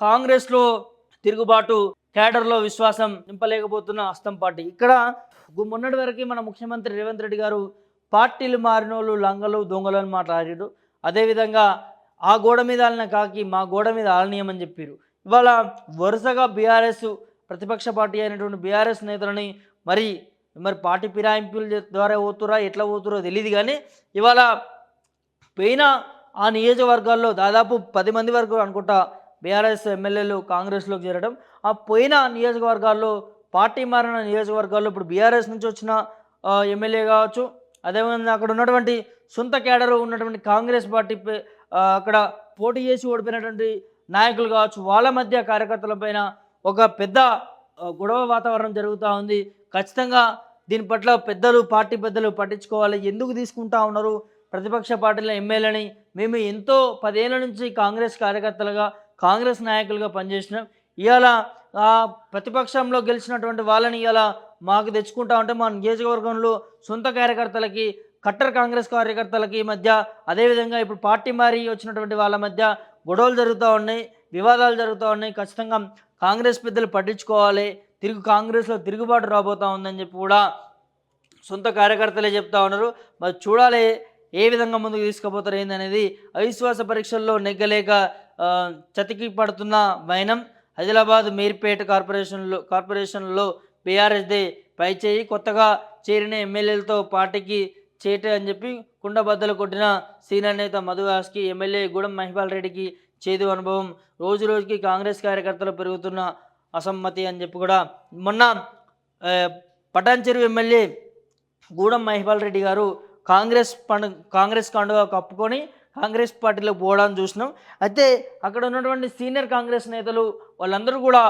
కాంగ్రెస్లో తిరుగుబాటు కేడర్లో విశ్వాసం నింపలేకపోతున్న హస్తం పార్టీ. ఇక్కడ మొన్నటి వరకు మన ముఖ్యమంత్రి రేవంత్ రెడ్డి గారు పార్టీలు మారినోళ్ళు లంగలు దొంగలు అని మాట్లాడారు. అదేవిధంగా ఆ గోడ మీద ఆలిన కాకి మా గోడ మీద ఆలనీయమని చెప్పారు. ఇవాళ వరుసగా బీఆర్ఎస్ ప్రతిపక్ష పార్టీ అయినటువంటి బీఆర్ఎస్ నేతలని మరి మరి పార్టీ ఫిరాయింపుల ద్వారా పోతురా ఎట్లా పోతురో తెలియదు కానీ ఇవాళ పోయిన ఆ నియోజకవర్గాల్లో దాదాపు పది మంది వరకు అనుకుంటా బీఆర్ఎస్ ఎమ్మెల్యేలు కాంగ్రెస్లోకి చేరడం ఆ పోయిన నియోజకవర్గాల్లో పార్టీ మారిన నియోజకవర్గాల్లో ఇప్పుడు బీఆర్ఎస్ నుంచి వచ్చిన ఎమ్మెల్యే కావచ్చు అదేవిధంగా అక్కడ ఉన్నటువంటి సొంత కేడరు ఉన్నటువంటి కాంగ్రెస్ పార్టీ అక్కడ పోటీ చేసి ఓడిపోయినటువంటి నాయకులు కావచ్చు వాళ్ళ మధ్య కార్యకర్తల పైన ఒక పెద్ద గొడవ వాతావరణం జరుగుతూ ఉంది. ఖచ్చితంగా దీని పట్ల పెద్దలు పార్టీ పెద్దలు పట్టించుకోవాలి. ఎందుకు తీసుకుంటా ఉన్నారు? ప్రతిపక్ష పార్టీల ఎమ్మెల్యేని మేము ఎంతో పదేళ్ళ నుంచి కాంగ్రెస్ కార్యకర్తలుగా కాంగ్రెస్ నాయకులుగా పనిచేసినాం ఇవాళ ఆ ప్రతిపక్షంలో గెలిచినటువంటి వాళ్ళని ఇవాళ మాకు తెచ్చుకుంటా ఉంటే మా నియోజకవర్గంలో సొంత కార్యకర్తలకి కట్టర్ కాంగ్రెస్ కార్యకర్తలకి మధ్య అదేవిధంగా ఇప్పుడు పార్టీ మారి వచ్చినటువంటి వాళ్ళ మధ్య గొడవలు జరుగుతూ ఉన్నాయి వివాదాలు జరుగుతూ ఉన్నాయి. ఖచ్చితంగా కాంగ్రెస్ పెద్దలు పట్టించుకోవాలి. తిరుగు కాంగ్రెస్లో తిరుగుబాటు రాబోతూ ఉందని చెప్పి కూడా సొంత కార్యకర్తలే చెప్తా ఉన్నారు. మరి చూడాలి ఏ విధంగా ముందుకు తీసుకుపోతారు ఏందనేది అవిశ్వాస పరీక్షల్లో నెగ్గలేక చతికి పడుతున్న వైనం ఆదిలాబాద్ మీర్పేట కార్పొరేషన్లో కార్పొరేషన్లో బీఆర్ఎస్దే పైచేయి కొత్తగా చేరిన ఎమ్మెల్యేలతో పార్టీకి చేటే అని చెప్పి కుండబద్దలు కొట్టిన సీనియర్ నేత మధువాస్కి ఎమ్మెల్యే గూడెం మహిపాల్ రెడ్డికి చేదు అనుభవం. రోజు రోజుకి కాంగ్రెస్ కార్యకర్తలు పెరుగుతున్న అసమ్మతి అని చెప్పి కూడా మొన్న ఆ, పటాన్చెరు ఎమ్మెల్యే గూడెం మహిపాల్ రెడ్డి గారు కాంగ్రెస్ పండు కాంగ్రెస్ కండుగా కప్పుకొని కాంగ్రెస్ పార్టీలో పోవడం చూసినాం. అయితే అక్కడ ఉన్నటువంటి సీనియర్ కాంగ్రెస్ నేతలు వాళ్ళందరూ కూడా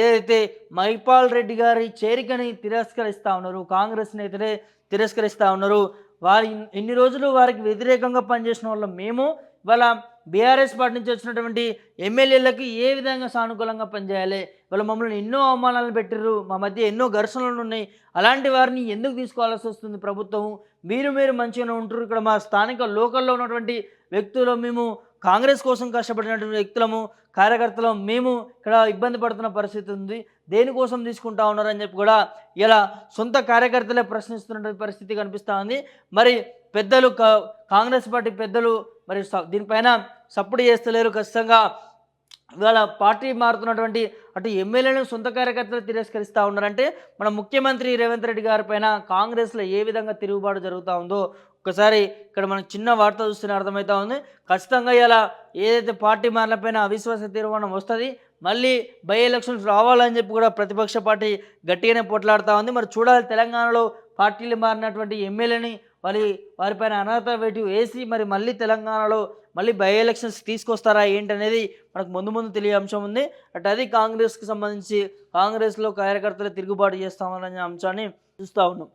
ఏదైతే మహిపాల్ రెడ్డి గారి చేరికని తిరస్కరిస్తూ ఉన్నారు కాంగ్రెస్ నేతలే తిరస్కరిస్తూ ఉన్నారు వారి ఎన్ని రోజులు వారికి వ్యతిరేకంగా పనిచేసిన వాళ్ళ మేము. ఇవాళ బీఆర్ఎస్ పార్టీ నుంచి వచ్చినటువంటి ఎమ్మెల్యేలకు ఏ విధంగా సానుకూలంగా పనిచేయాలి? వాళ్ళు మమ్మల్ని ఎన్నో అవమానాలు పెట్టిర్రు మా మధ్య ఎన్నో ఘర్షణలు ఉన్నాయి. అలాంటి వారిని ఎందుకు తీసుకోవాల్సి వస్తుంది ప్రభుత్వం? మీరు మీరు మంచిగానే ఉంటారు ఇక్కడ మా స్థానిక లోకల్లో ఉన్నటువంటి వ్యక్తులు మేము కాంగ్రెస్ కోసం కష్టపడినటువంటి వ్యక్తులము కార్యకర్తలం మేము ఇక్కడ ఇబ్బంది పడుతున్న పరిస్థితి ఉంది. దేనికోసం తీసుకుంటా ఉన్నారని చెప్పి కూడా ఇలా సొంత కార్యకర్తలే ప్రశ్నిస్తున్నటువంటి పరిస్థితి కనిపిస్తూ ఉంది. మరి పెద్దలు కా- కాంగ్రెస్ పార్టీ పెద్దలు మరి దీనిపైన సపోర్ట్ చేస్తలేరు ఖచ్చితంగా. ఇవాళ పార్టీ మారుతున్నటువంటి అటు ఎమ్మెల్యేలను సొంత కార్యకర్తలు తిరస్కరిస్తూ ఉన్నారంటే మన ముఖ్యమంత్రి రేవంత్ రెడ్డి గారి పైన కాంగ్రెస్లో ఏ విధంగా తిరుగుబాటు జరుగుతూ ఉందో ఒకసారి ఇక్కడ మనం చిన్న వార్త చూస్తేనే అర్థమవుతా ఉంది. ఖచ్చితంగా ఇలా ఏదైతే పార్టీ మారిన అవిశ్వాస తీర్మానం వస్తుంది మళ్ళీ బై ఎలక్షన్స్ రావాలని చెప్పి కూడా ప్రతిపక్ష పార్టీ గట్టిగానే పోట్లాడుతూ ఉంది. మరి చూడాలి తెలంగాణలో పార్టీలు మారినటువంటి ఎమ్మెల్యేని మరి వారిపైన అనర్హత వేటు వేసి మరి మళ్ళీ తెలంగాణలో మళ్ళీ బై ఎలక్షన్స్ తీసుకొస్తారా ఏంటనేది మనకు ముందు ముందు తెలియ అంశం ఉంది. అటు అది కాంగ్రెస్కి సంబంధించి కాంగ్రెస్లో కార్యకర్తలు తిరుగుబాటు చేస్తామనే అంశాన్ని చూస్తూ ఉన్నాం.